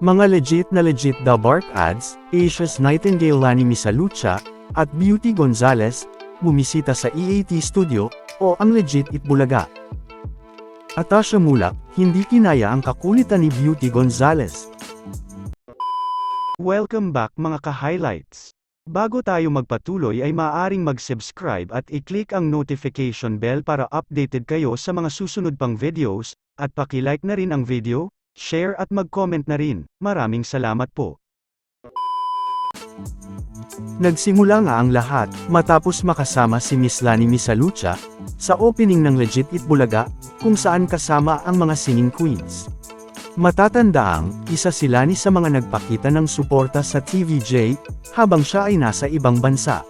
Mga legit na legit The Bark Ads, Asia's Nightingale Lani Misalucha, at Beauty Gonzalez, bumisita sa EAT Studio, o ang legit Itbulaga. Atasha Mulak, hindi kinaya ang kakulitan ni Beauty Gonzalez. Welcome back mga ka-highlights. Bago tayo magpatuloy ay maaaring mag-subscribe at i-click ang notification bell para updated kayo sa mga susunod pang videos, at paki-like na rin ang video, share at mag-comment na rin. Maraming salamat po. Nagsimula nga ang lahat, matapos makasama si Miss Lani Misalucha, sa opening ng Legit It Bulaga, kung saan kasama ang mga singing queens. Matatandaang, isa si Lani sa mga nagpakita ng suporta sa TVJ, habang siya ay nasa ibang bansa.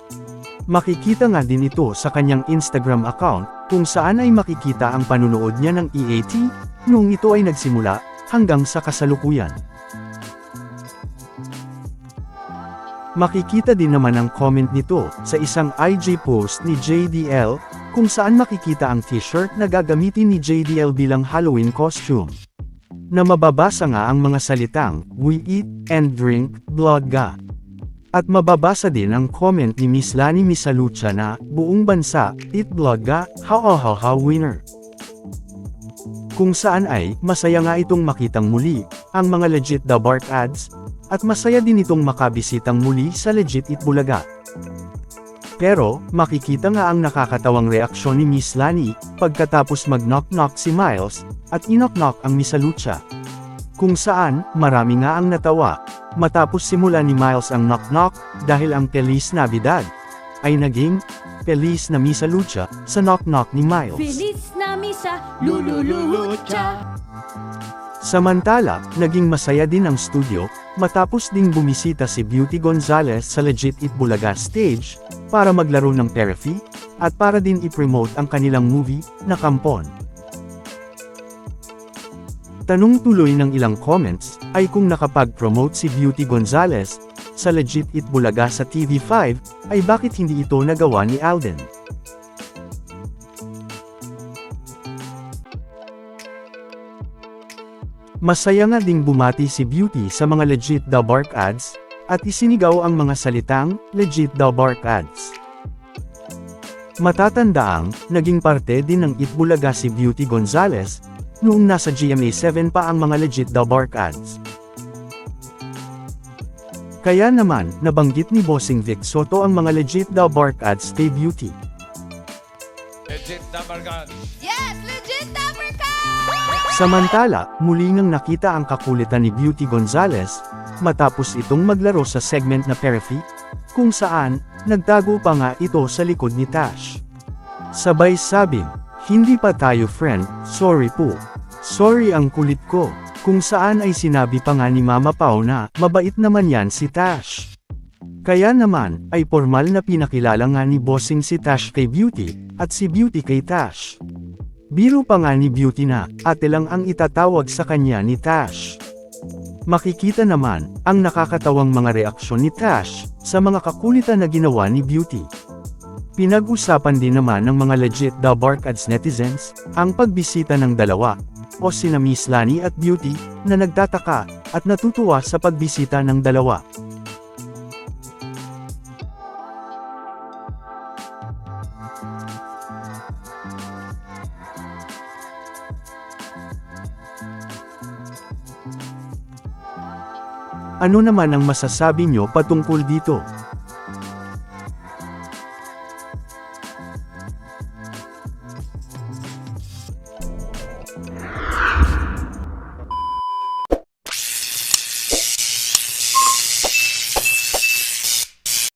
Makikita nga din ito sa kanyang Instagram account, kung saan ay makikita ang panunood niya ng EAT, noong ito ay nagsimula, hanggang sa kasalukuyan. Makikita din naman ang comment nito sa isang IG post ni JDL, kung saan makikita ang t-shirt na gagamitin ni JDL bilang Halloween costume. Na mababasa nga ang mga salitang, We eat and drink blood ga. At mababasa din ang comment ni Miss Lani Misalucha na, buong bansa, eat blood ga, how how how winner. Kung saan ay, masaya nga itong makitang muli, ang mga legit The Bark ads, at masaya din itong makabisitang muli sa legit Itbulaga. Pero, makikita nga ang nakakatawang reaksyon ni Miss Lani, pagkatapos mag-knock-knock si Miles, at inok-knock ang Misalucha. Kung saan, marami nga ang natawa, matapos simula ni Miles ang knock-knock, dahil ang Feliz Navidad, ay naging, Feliz na Misalucha, sa knock-knock ni Miles. Feliz misa, lululucha. Samantala, naging masaya din ang studio, matapos ding bumisita si Beauty Gonzalez sa Legit It Bulaga stage, para maglaro ng therapy, at para din i-promote ang kanilang movie, na Kampon. Tanong tuloy ng ilang comments, ay kung nakapag-promote si Beauty Gonzalez, sa Legit It Bulaga sa TV5, ay bakit hindi ito nagawa ni Alden? Masaya nga ding bumati si Beauty sa mga legit The Bark ads, at isinigaw ang mga salitang, legit The Bark ads. Matatandaang, naging parte din ng Itbulaga si Beauty Gonzalez, noong nasa GMA7 pa ang mga legit The Bark ads. Kaya naman, nabanggit ni Bossing Vic Soto ang mga legit The Bark ads kay Beauty. Legit number gun. Yes, legit! Samantala, muli ngang nakita ang kakulitan ni Beauty Gonzalez, matapos itong maglaro sa segment na Perify, kung saan, nagtago pa nga ito sa likod ni Tash. Sabay sabing, hindi pa tayo friend, sorry po. Sorry ang kulit ko, kung saan ay sinabi pa nga ni Mama Pao na, mabait naman yan si Tash. Kaya naman, ay formal na pinakilala nga ni Bossing si Tash kay Beauty, at si Beauty kay Tash. Biro pa nga ni Beauty na, ate lang ang itatawag sa kanya ni Tash. Makikita naman, ang nakakatawang mga reaksyon ni Tash, sa mga kakulitan na ginawa ni Beauty. Pinag-usapan din naman ng mga legit The Bark Ads netizens, ang pagbisita ng dalawa, o sina Miss Lani at Beauty, na nagtataka, at natutuwa sa pagbisita ng dalawa. Ano naman ang masasabi nyo patungkol dito?